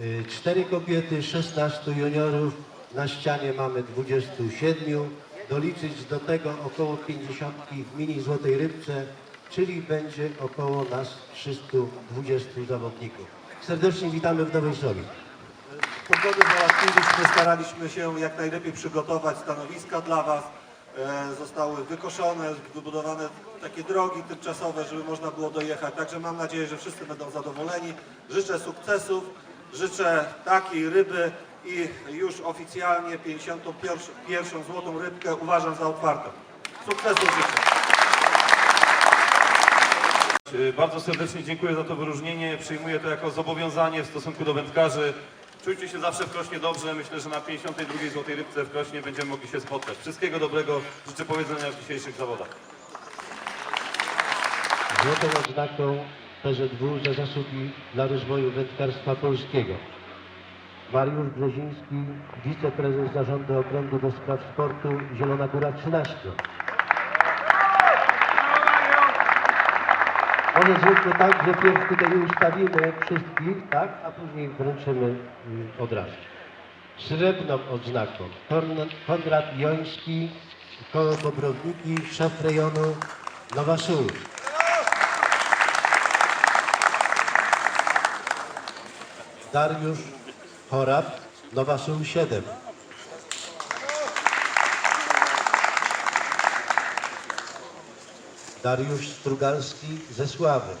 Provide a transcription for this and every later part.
Y, Cztery kobiety, 16 juniorów, na ścianie mamy 27, doliczyć do tego około 50 w mini Złotej Rybce, czyli będzie około nas 320 zawodników. Serdecznie witamy w Nowej Soli. Pogody załatwiliśmy, staraliśmy się jak najlepiej przygotować stanowiska dla Was. E, Zostały wykoszone, wybudowane takie drogi tymczasowe, żeby można było dojechać. Także mam nadzieję, że wszyscy będą zadowoleni. Życzę sukcesów, życzę takiej ryby i już oficjalnie 51. złotą rybkę uważam za otwartą. Sukcesów życzę. Y, Bardzo serdecznie dziękuję za to wyróżnienie. Przyjmuję to jako zobowiązanie w stosunku do wędkarzy. Czujcie się zawsze w Krośnie dobrze. Myślę, że na 52. Złotej Rybce w Krośnie będziemy mogli się spotkać. Wszystkiego dobrego. Życzę powiedzenia w dzisiejszych zawodach. Złotą odznaką PZW za zasługi dla rozwoju wędkarstwa polskiego. Mariusz Brzeziński, wiceprezes Zarządu Okręgu do Spraw Sportu Zielona Góra 13. Może zróbmy tak, że pierw tutaj ustawimy wszystkich, tak, a później wręczymy mm, od razu. Srebrną odznaką Konrad Joński, Koło Bobrowniki, szef rejonu Nowa Sól. Dariusz Chorab, Nowa Sól 7. Dariusz Strugalski ze Sławy.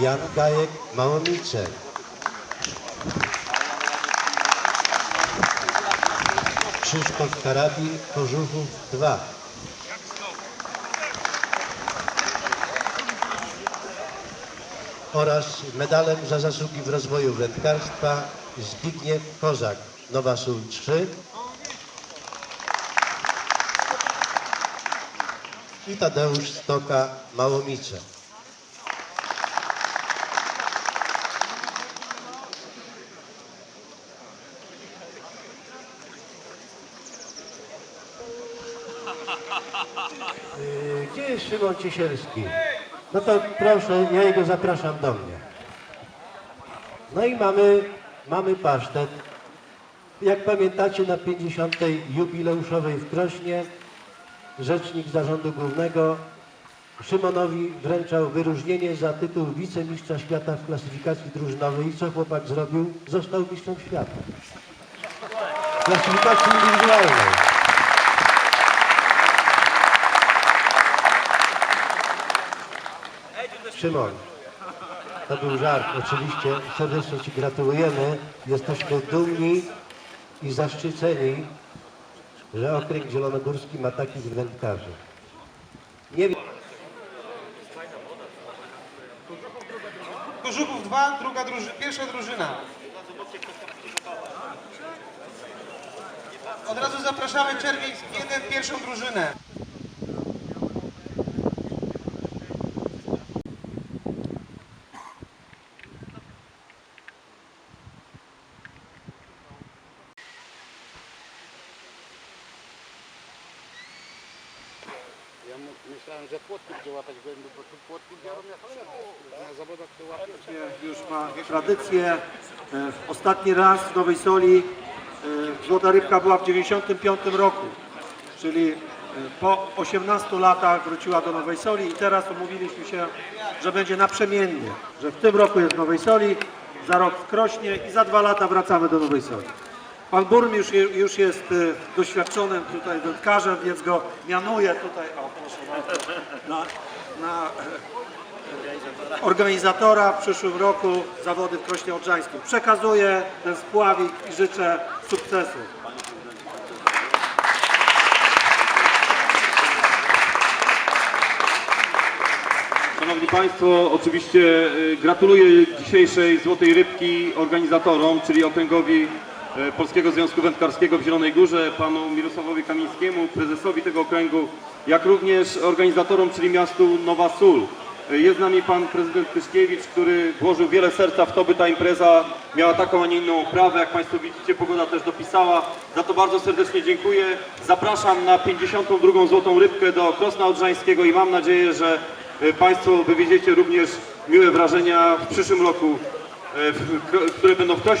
Jan Gajek, Małomice. Krzysztof Karabin, Kożuchów 2. oraz medalem za zasługi w rozwoju wędkarstwa Zbigniew Kozak, Nowa Sól 3 i Tadeusz Stoka, Małomice. Yy, Gdzie jest Szymon Ciesielski? No to proszę, ja jego zapraszam do mnie. No i mamy, mamy pasztet. Jak pamiętacie na 50. jubileuszowej w Krośnie rzecznik Zarządu Głównego Szymonowi wręczał wyróżnienie za tytuł wicemistrza świata w klasyfikacji drużynowej. I co chłopak zrobił? Został mistrzem świata. W klasyfikacji indywidualnej. Szymon, to był żart, oczywiście. Serdecznie Ci gratulujemy. Jesteśmy dumni i zaszczyceni, że Okręg Zielonogórski ma takich wędkarzy. Nie wiem. Kożuchów 2, druga drużyna, pierwsza drużyna. Od razu zapraszamy Czerwiec 1, pierwszą drużynę. Myślałem, że płotki będzie łapać głębi, bo tu płotki biorą jak trzeba. Na zawodach to łapią. już ma tradycję. E, Ostatni raz w Nowej Soli e, Złota Rybka była w 95 roku, czyli e, po 18 latach wróciła do Nowej Soli i teraz umówiliśmy się, że będzie naprzemiennie, że w tym roku jest w Nowej Soli, za rok w Krośnie i za dwa lata wracamy do Nowej Soli. Pan burmistrz ju- już jest e, doświadczonym tutaj wędkarzem, więc go mianuje tutaj, o proszę bardzo, na, na e, organizatora w przyszłym roku zawody w Krośnie Odrzańskim. Przekazuję ten spławik i życzę sukcesu. Szanowni Państwo, oczywiście y, gratuluję dzisiejszej Złotej Rybki organizatorom, czyli Okręgowi y, Polskiego Związku Wędkarskiego w Zielonej Górze, panu Mirosławowi Kamińskiemu, prezesowi tego okręgu, jak również organizatorom, czyli miastu Nowa Sól. Y, Jest z nami pan prezydent Tyszkiewicz, który włożył wiele serca w to, by ta impreza miała taką, a nie inną oprawę. Jak Państwo widzicie, pogoda też dopisała. Za to bardzo serdecznie dziękuję. Zapraszam na 52. Złotą Rybkę do Krosna Odrzańskiego i mam nadzieję, że e, Państwo wywieziecie również miłe wrażenia w przyszłym roku, e, które będą w ktoś